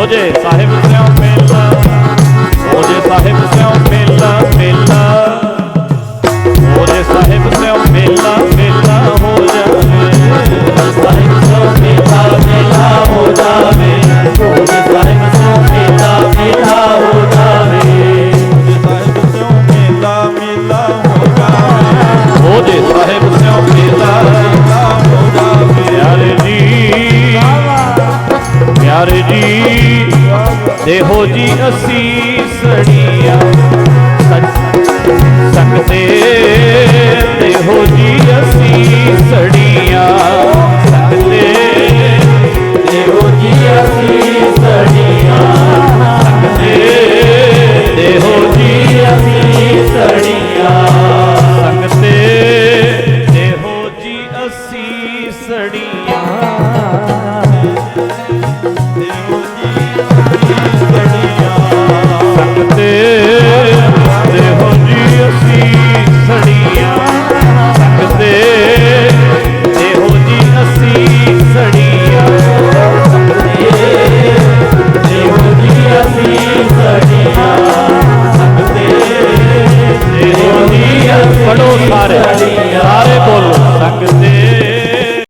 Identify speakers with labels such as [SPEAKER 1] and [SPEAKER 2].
[SPEAKER 1] ਹੋ ਸਾਹਿਬ ਸਿਉ ਮੇਲਾ ਹੋ ਜੇ ਸਾਹਿਬ ਸਿਉ ਮੇਲਾ ਮਿਲ। ਹੋ ਸਾਹਿਬ ਸਿਉ ਮਿਲ। ਪਿਆਰੇ ਜੀ, ਦੇਹੋ ਜੀ ਅਸੀਸੜੀਆਂ ਸੱਚ ਸਕਤੇ ਦੇਹੋ ਜੀ ਅਸੀਸੜੀਆਂ ਸਕਤੇ ਦੇਹੋ ਜੀ ਅਸੀਸੜੀਆਂ ਸਕਤੇ ਦੇਹੋ ਜੀ ਅਸੀਸੜੀਆਂ ਸਕਤੇ ਦੇਹੋ ਜੀ ਅਸੀਸੜੀਆਂ
[SPEAKER 2] ਸੜੀਆਂ
[SPEAKER 1] ਸਕਤੇ ਸਾਰੇ।